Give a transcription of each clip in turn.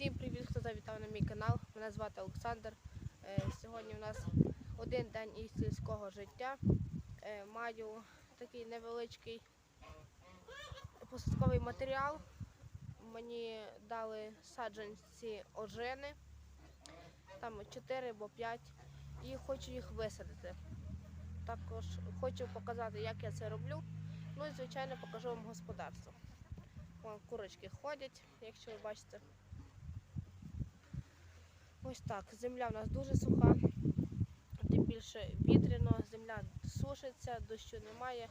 Всім привіт, хто завітав на мій канал. Мене звати Олександр. Е, Сьогодні у нас один день із сільського життя. Е, Маю такий невеличкий посадковий матеріал. Мені дали саджанці ожини, там 4 або 5, і хочу їх висадити. Також хочу показати, як я це роблю. Ну і звичайно покажу вам господарство. Вон курочки ходять, якщо ви бачите. Ось так. Земля в нас дуже суха, тим більше вітряно, земля сушиться, дощу немає.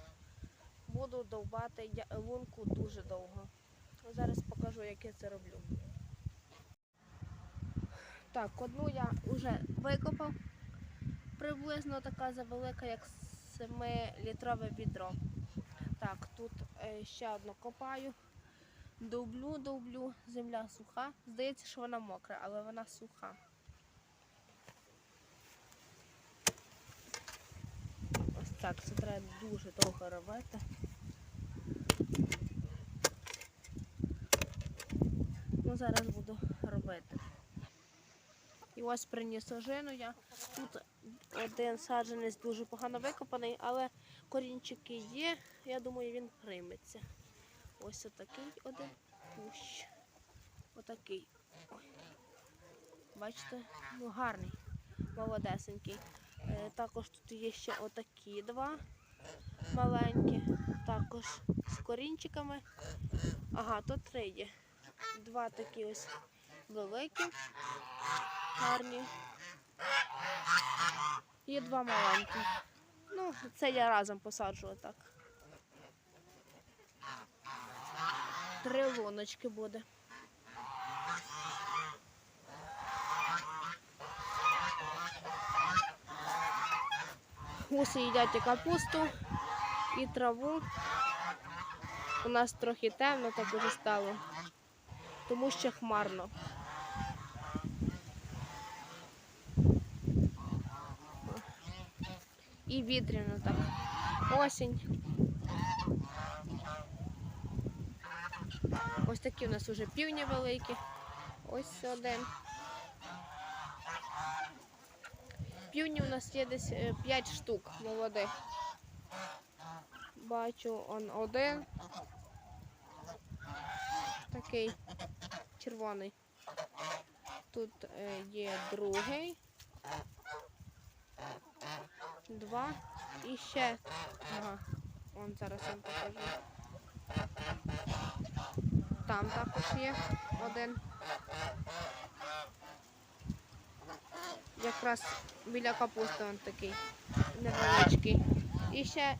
Буду довбати лунку дуже довго. Зараз покажу, як я це роблю. Так, одну я вже викопав. Приблизно така завелика, як 7-літрове відро. Так, тут е, ще одну копаю. Довблю, довблю, земля суха. Здається, що вона мокра, але вона суха. Ось так, це треба дуже довго робити. Ну, зараз буду робити. І ось приніс ожину я. Тут один саджанець дуже погано викопаний, але корінчики є. Я думаю, він прийметься. Ось отакий один кущ. Отакий. Бачите, ну гарний, молодесенький. Е, також тут є ще отакі два маленькі, також з корінчиками. Ага, тут три є. Два такі ось великі, гарні. І два маленькі. Ну, це я разом посаджу отак. Три луночки буде. Гуси їдять і капусту, і траву. У нас трохи темно так уже стало, тому що хмарно. І вітряно так. Осінь. Ось такі у нас вже півні великі. Ось один. Півні у нас є десь 5 штук молодих. Бачу он один. Такий червоний. Тут е, є другий. Два. І ще. Ага. Он зараз вам покажу. Там також є один. Якраз біля капусти він такий невеличкий. І ще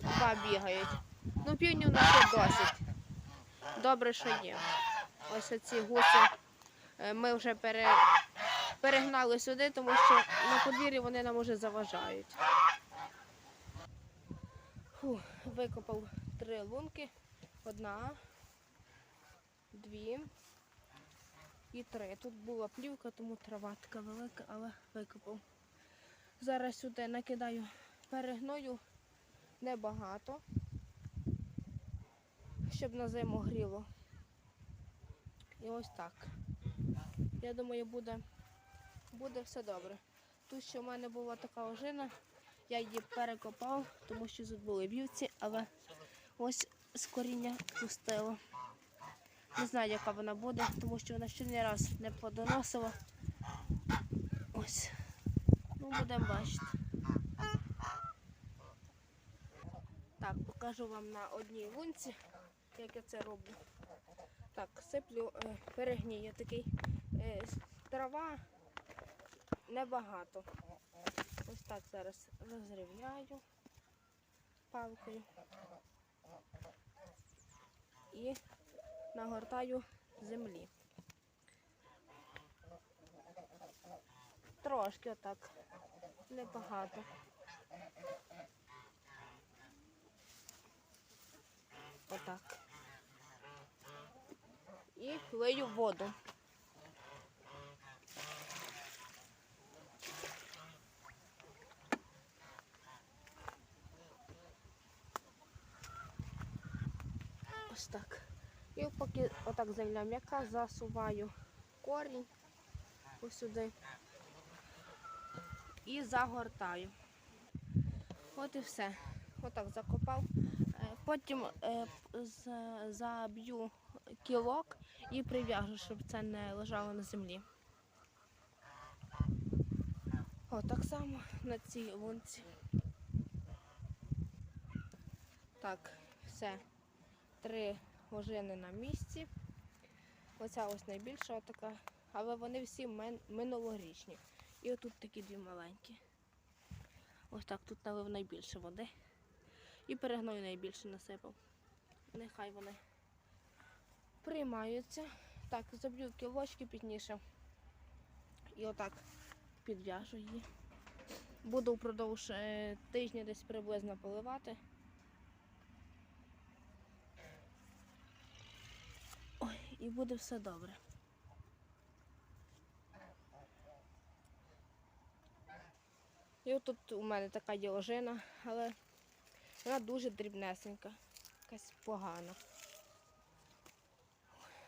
два бігають. Ну, півні у нас є досить. Добре, що є. Ось оці гуси е, ми вже пере... перегнали сюди, тому що на подвір'ї вони нам уже заважають. Фу, викопав три лунки. Одна, дві і три. Тут була плівка, тому трава така велика, але викопав. Зараз сюди накидаю перегною небагато, щоб на зиму гріло. І ось так. Я думаю, буде, буде все добре. Тут ще в мене була така ожина, я її перекопав, тому що тут були вівці, але ось з коріння пустило. Не знаю, яка вона буде, тому що вона ще не раз не подоносила. Ось. Ну, будемо бачити. Так, покажу вам на одній лунці, як я це роблю. Так, сиплю е, перегній такий. Е, трава небагато. Ось так зараз розрівняю палкою. І нагортаю землі. Трошки отак, небагато. Отак. І лию воду. Ось так. І отак земля м'яка, засуваю корінь ось сюди і загортаю. От і все. Отак закопав. Е, Потім е, заб'ю кілок і прив'яжу, щоб це не лежало на землі. О, так само на цій лунці. Так, все. Три ожини на місці. Оця ось найбільша така, але вони всі минулорічні. І отут такі дві маленькі. Ось так тут налив найбільше води. І перегною найбільше насипав. Нехай вони приймаються. Так, заб'ю кілочки пізніше. І отак підв'яжу її. Буду впродовж е, тижня десь приблизно поливати. Ой, і буде все добре. І отут у мене така діложина, але вона дуже дрібнесенька, якась погана.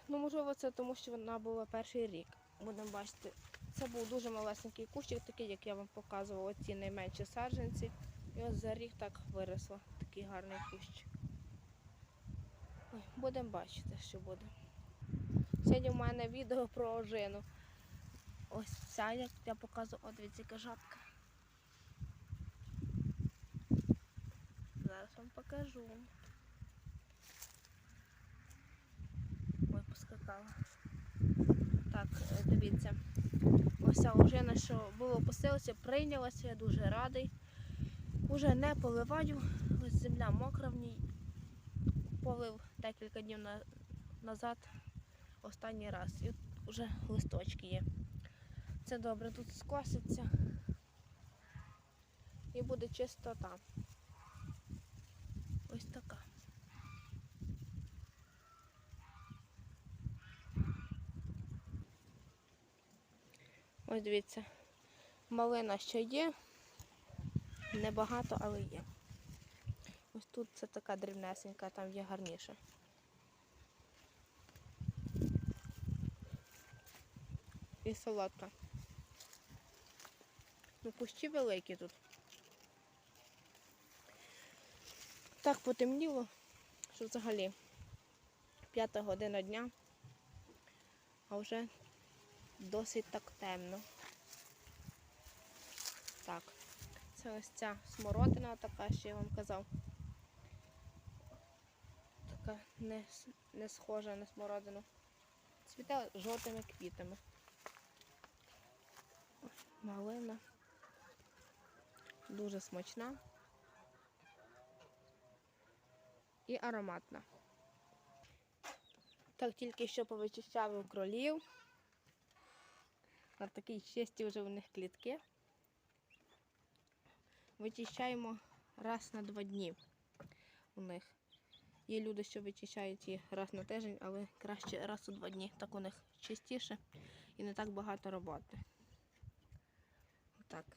Ну, можливо, це тому, що вона була перший рік. Будемо бачити. Це був дуже малесенький кущик, такий, як я вам показувала, оці найменші саджанці. І ось за рік так виросло такий гарний кущ. Будемо бачити, що буде. Сьогодні в мене відео про ожину. Ось ця, як я показувала, О, дивіться, яка. Зараз вам покажу. Ой, поскакала. Так, е, дивіться. Ось ця ожина, що було посилося, прийнялася, я дуже радий. Уже не поливаю, ось земля мокра в ній. Полив декілька днів на- назад останній раз. І вже листочки є. Це добре, тут скоситься і буде чистота. Ось така. Ось дивіться, малина ще є. Небагато, але є. Ось тут це така дрібнесенька, там є гарніше. І солодка. Ну, кущі великі тут. Так потемніло, що взагалі п'ята година дня, а вже досить так темно. Так, це ось ця смородина така, що я вам казав. Така не, не схожа на смородину. Цвіте жовтими квітами. Малина. Дуже смачна. і ароматна. Так тільки що повичищав кролів. На такій чисті вже в них клітки. Вичищаємо раз на два дні у них. Є люди, що вичищають їх раз на тиждень, але краще раз у два дні. Так у них чистіше і не так багато роботи. Отак.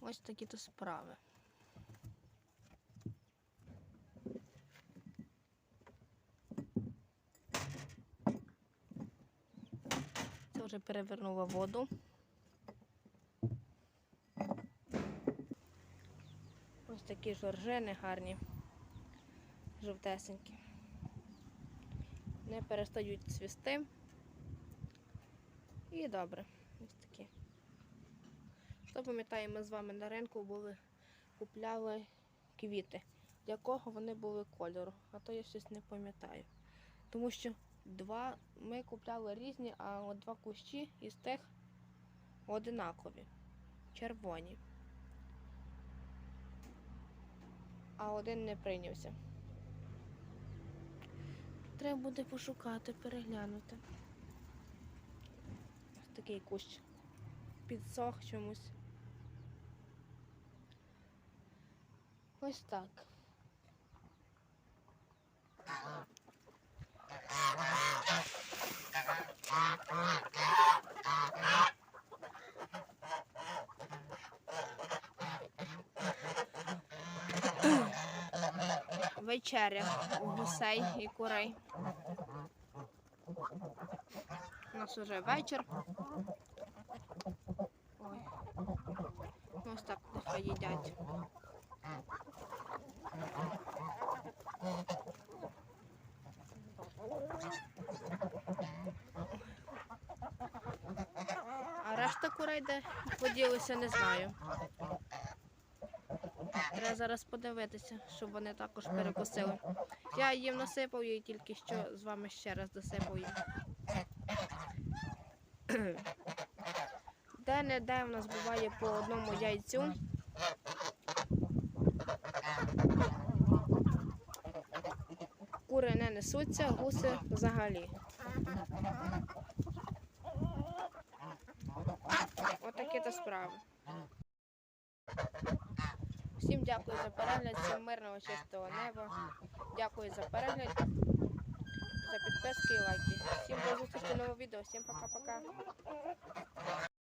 Ось такі то справи. Перевернула воду. Ось такі жоржини гарні, жовтесенькі. Не перестають цвісти. І добре. Ось такі. Хто пам'ятає, ми з вами на ринку були, купляли квіти. Якого вони були кольору, а то я щось не пам'ятаю. Тому що два. Ми купляли різні, а от два кущі із тих одинакові. Червоні. А один не прийнявся. Треба буде пошукати, переглянути. Ось такий кущ підсох чомусь. Ось так. Вечеря у гусей і курей. У нас уже вечір. Ой. Ось так нехай їдять. А решта курей де поділися, не знаю. Треба зараз подивитися, щоб вони також перекусили. Я їм насипав її тільки що з вами ще раз досипав їм. Де-не-де в нас буває по одному яйцю. Кури не несуться, гуси взагалі. Отакі то справи. Всім дякую за перегляд, всім мирного чистого неба. Дякую за перегляд, за підписки і лайки. Всім до зустрічі в новому відео. Всім пока-пока.